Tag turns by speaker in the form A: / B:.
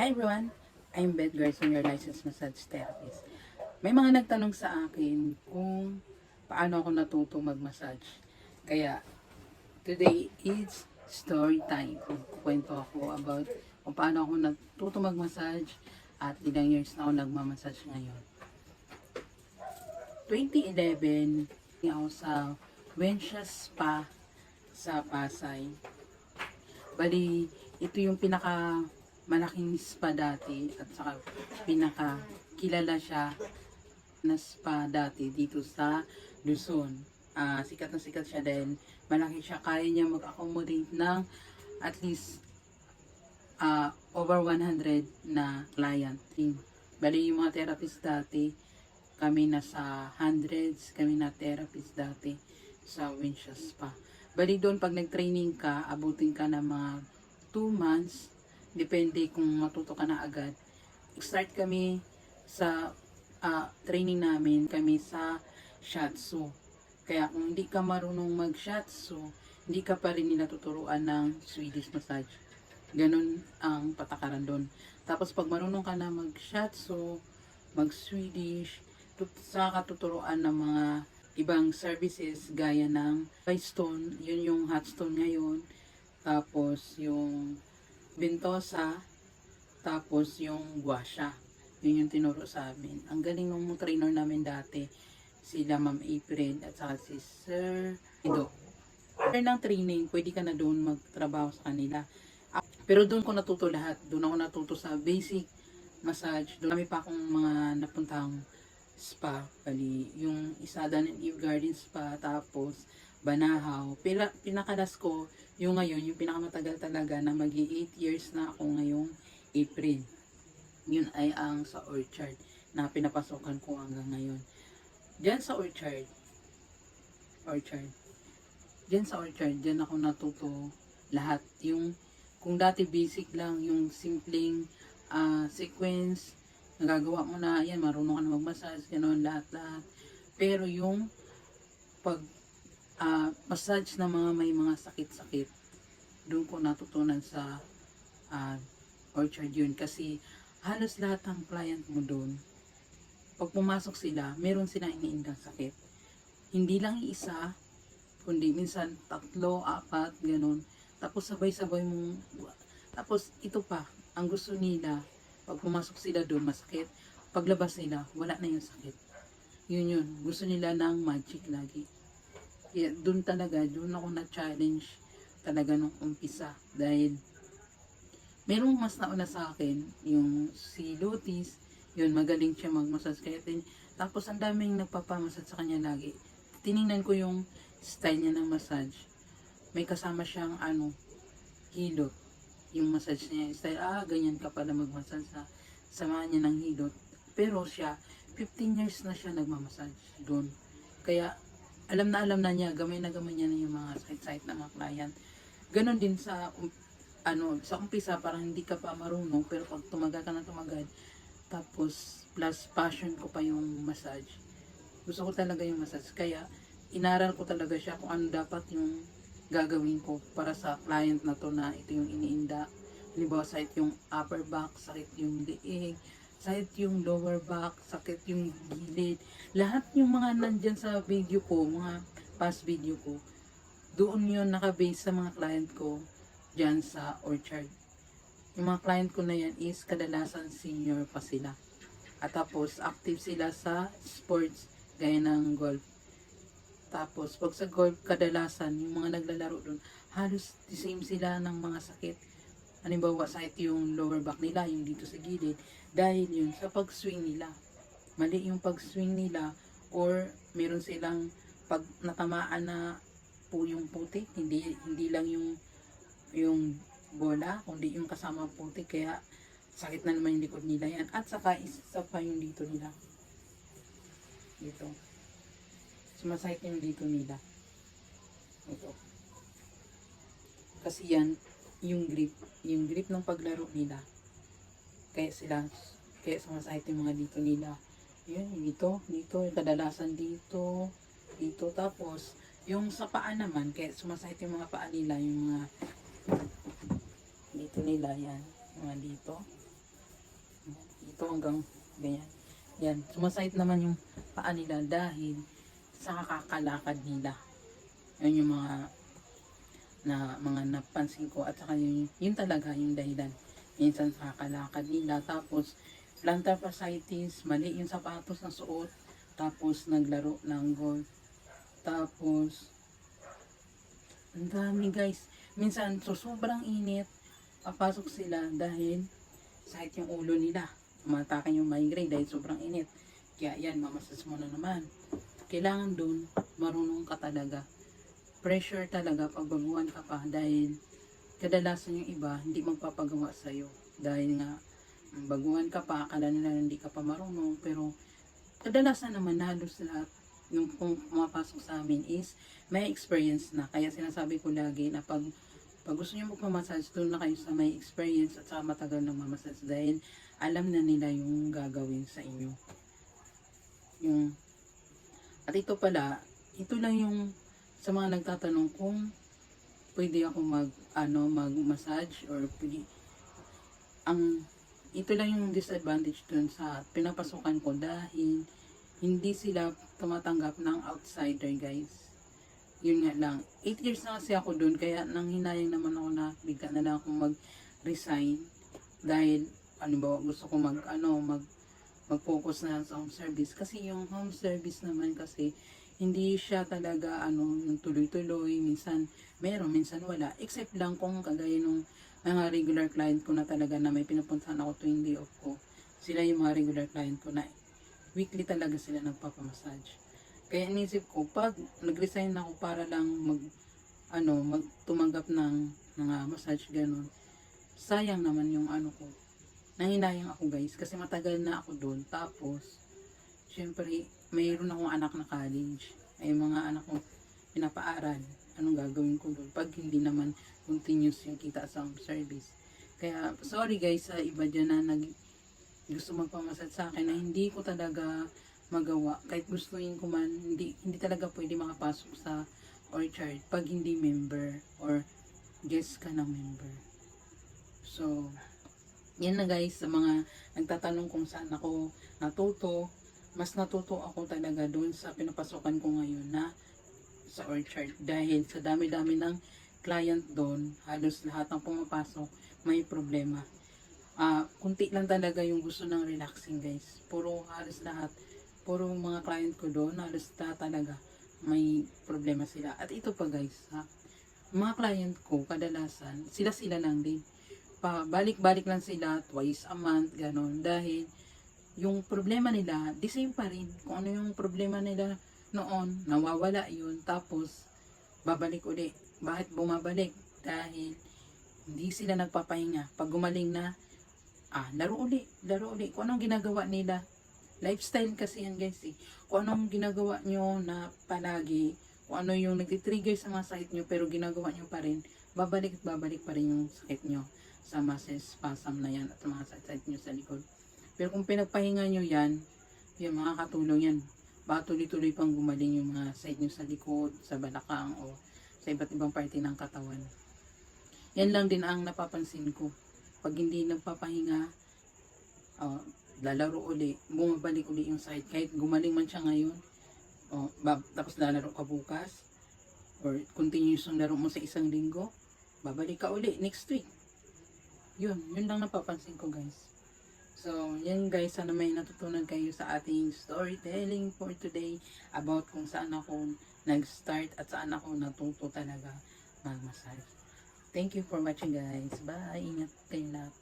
A: Hi everyone, I'm Beth Garson, your licensed massage therapist. May mga nagtanong sa akin kung paano ako natuto mag-massage. Kaya, today is story time. Kukwento ako about kung paano ako natuto mag-massage at ilang years na ako nagmamassage ngayon. 2011, ako sa Wensha Spa sa Pasay. Bali, ito yung pinaka malaking spa dati at saka pinaka kilala siya na spa dati dito sa Luzon. Ah, sikat na sikat siya dahil malaki siya. Kaya niya mag-accommodate ng at least ah, over 100 na client team. Bali yung mga therapist dati, kami nasa hundreds, kami na therapist dati sa Winsha Spa. Bali doon pag nag-training ka, abutin ka ng mga 2 months, depende kung matuto ka na agad. Start kami sa ah, training namin, kami sa Shatsu. Kaya kung hindi ka marunong mag-Shatsu, hindi ka pa rin nila tuturuan ng Swedish massage. Ganun ang patakaran doon. Tapos pag marunong ka na mag-Shatsu, mag-Swedish, tut- saka tuturuan ng mga ibang services gaya ng high stone, yun yung hot stone ngayon, tapos yung bentosa, tapos yung guasha. Yun yung tinuro sa amin. Ang galing ng trainer namin dati, sila Ma'am April at saka si Sir Ido. After ng training, pwede ka na doon magtrabaho sa kanila. Pero doon ko natuto lahat. Doon ako natuto sa basic massage. Doon kami pa akong mga napuntang spa. Bali, yung isa Dan and Eve Garden Spa, tapos Banahaw. Pila, pinakalas ko, yung ngayon, yung pinakamatagal talaga na mag 8 years na ako ngayong April. Yun ay ang sa Orchard na pinapasokan ko hanggang ngayon. Diyan sa Orchard, Orchard, diyan sa Orchard, diyan ako natuto lahat. Yung, kung dati basic lang, yung simpleng ah, sequence, nagagawa mo na, yan, marunong ka na mag-massage, gano'n, lahat-lahat. Pero yung pag ah, massage na mga may mga sakit-sakit, doon ko natutunan sa ah, orchard yun. Kasi halos lahat ng client mo doon, pag pumasok sila, meron silang iniindang sakit. Hindi lang isa, kundi minsan tatlo, apat, ganun. Tapos sabay-sabay mong, tapos ito pa, ang gusto nila, pag pumasok sila doon, masakit. Paglabas nila, wala na yung sakit. Yun yun. Gusto nila ng magic lagi. Kaya doon talaga, doon ako na-challenge talaga nung umpisa. Dahil merong mas nauna sa akin, yung si Lotis, yun, magaling siya mag-massage. Kaya tin, tapos ang daming nagpapamassage sa kanya lagi. Tiningnan ko yung style niya ng massage. May kasama siyang ano, hilot. Yung massage niya, style, ah, ganyan ka pala mag-massage sa samahan niya ng hilot. Pero siya, 15 years na siya nagmamassage doon. Kaya, alam na alam na niya, gamay na gamay niya na yung mga site-site ng mga client. Ganon din sa, um, ano, sa umpisa, parang hindi ka pa marunong, pero pag tumagal ka na tumagal, tapos, plus passion ko pa yung massage. Gusto ko talaga yung massage. Kaya, inaral ko talaga siya kung ano dapat yung gagawin ko para sa client na to na ito yung iniinda. Halimbawa, sakit yung upper back, sakit yung liig, sakit yung lower back, sakit yung gilid. Lahat yung mga nandyan sa video ko, mga past video ko, doon yun nakabase sa mga client ko dyan sa Orchard. Yung mga client ko na yan is kadalasan senior pa sila. At tapos active sila sa sports gaya ng golf. Tapos pag sa golf kadalasan yung mga naglalaro doon halos the same sila ng mga sakit. Halimbawa sakit yung lower back nila, yung dito sa gilid dahil yun sa pag-swing nila. Mali yung pag-swing nila or meron silang pag natamaan na po yung putik, hindi hindi lang yung yung bola, kundi yung kasama putik. Kaya sakit na naman yung likod nila yan. At saka isa pa yung dito nila. Dito. Sumasakit yung dito nila. Ito. Kasi yan, yung grip. Yung grip ng paglaro nila. Kaya sila, kaya sumasakit yung mga dito nila. Yun, dito, dito, kadalasan dito, dito. Tapos, yung sa paa naman, kaya sumasakit yung mga paa nila, yung mga dito nila yan, mga dito. dito hanggang ganyan. Yan, sumasait naman yung paa nila dahil sa kakakalakad nila. Yun yung mga na mga napansin ko at saka yun, yun talaga yung dahilan. Minsan sa kakalakad nila tapos plantar fasciitis, mali yung sapatos na suot, tapos naglaro ng golf. Tapos ang dami guys. Minsan so sobrang init, papasok sila dahil sakit yung ulo nila. Umatake yung migraine dahil sobrang init. Kaya yan, mamasas mo na naman. Kailangan dun, marunong ka talaga. Pressure talaga pag baguhan ka pa dahil kadalasan yung iba hindi magpapagawa sa'yo. Dahil nga, baguhan ka pa, akala nila hindi ka pa marunong. Pero kadalasan naman halos lahat yung kung pumapasok sa amin is may experience na. Kaya sinasabi ko lagi na pag pag gusto niyo magmamassage, doon na kayo sa may experience at sa matagal ng mamassage dahil alam na nila yung gagawin sa inyo. Yung, at ito pala, ito lang yung sa mga nagtatanong kung pwede ako mag, ano, mag-massage or pwede, ang, ito lang yung disadvantage dun sa pinapasukan ko dahil hindi sila tumatanggap ng outsider guys. Yun nga lang. 8 years na kasi ako doon kaya nang hinayang naman ako na bigla na lang akong mag resign dahil ano ba gusto ko mag ano mag mag-focus na sa home service. Kasi yung home service naman kasi hindi siya talaga ano yung tuloy-tuloy minsan meron minsan wala except lang kung kagaya nung mga regular client ko na talaga na may pinupuntahan ako tuwing day off ko sila yung mga regular client ko na weekly talaga sila nagpapamassage kaya inisip ko, pag nag-resign ako para lang mag, ano, mag, tumanggap ng, ah, massage ganun, sayang naman yung ano ko. Nanginayang ako guys, kasi matagal na ako doon. Tapos, syempre, mayroon akong anak na college. Ay mga anak ko pinapaaral. Anong gagawin ko doon? Pag hindi naman continuous yung kita sa service. Kaya, sorry guys sa iba dyan na nag, gusto magpamassage sa akin na hindi ko talaga magawa. Kahit gustuin ko man, hindi, hindi talaga pwede makapasok sa orchard pag hindi member or guest ka ng member. So, yan na guys, sa mga nagtatanong kung saan ako natuto, mas natuto ako talaga doon sa pinapasukan ko ngayon na sa orchard. Dahil sa dami-dami ng client doon, halos lahat ng pumapasok may problema. Ah, kunti lang talaga yung gusto ng relaxing guys. Puro halos lahat puro mga client ko doon, halos na talaga may problema sila. At ito pa guys, ha, mga client ko, kadalasan, sila-sila lang din. Pa, balik-balik lang sila twice a month, ganon. Dahil, yung problema nila, the same pa rin. Kung ano yung problema nila noon, nawawala yun. Tapos, babalik uli. Bakit bumabalik? Dahil, hindi sila nagpapahinga. Pag gumaling na, ah, laro uli, laro uli. Kung anong ginagawa nila, lifestyle kasi yan guys eh. Kung anong ginagawa nyo na palagi, kung ano yung nagtitrigger sa mga sakit nyo pero ginagawa nyo pa rin, babalik at babalik pa rin yung sakit nyo sa muscle spasm na yan at mga sakit nyo sa likod. Pero kung pinagpahinga nyo yan, yan makakatulong yan. Baka tuloy-tuloy pang gumaling yung mga sakit nyo sa likod, sa balakang o sa iba't ibang parte ng katawan. Yan lang din ang napapansin ko. Pag hindi nagpapahinga, uh, lalaro uli, bumabalik uli yung site. Kahit gumaling man siya ngayon, o, bab, tapos lalaro ka bukas, or continuous yung laro mo sa isang linggo, babalik ka uli next week. Yun, yun lang napapansin ko guys. So, yan guys, sana may natutunan kayo sa ating storytelling for today about kung saan ako nag-start at saan ako natuto talaga mag-massage. Thank you for watching guys. Bye! Ingat kayo lahat.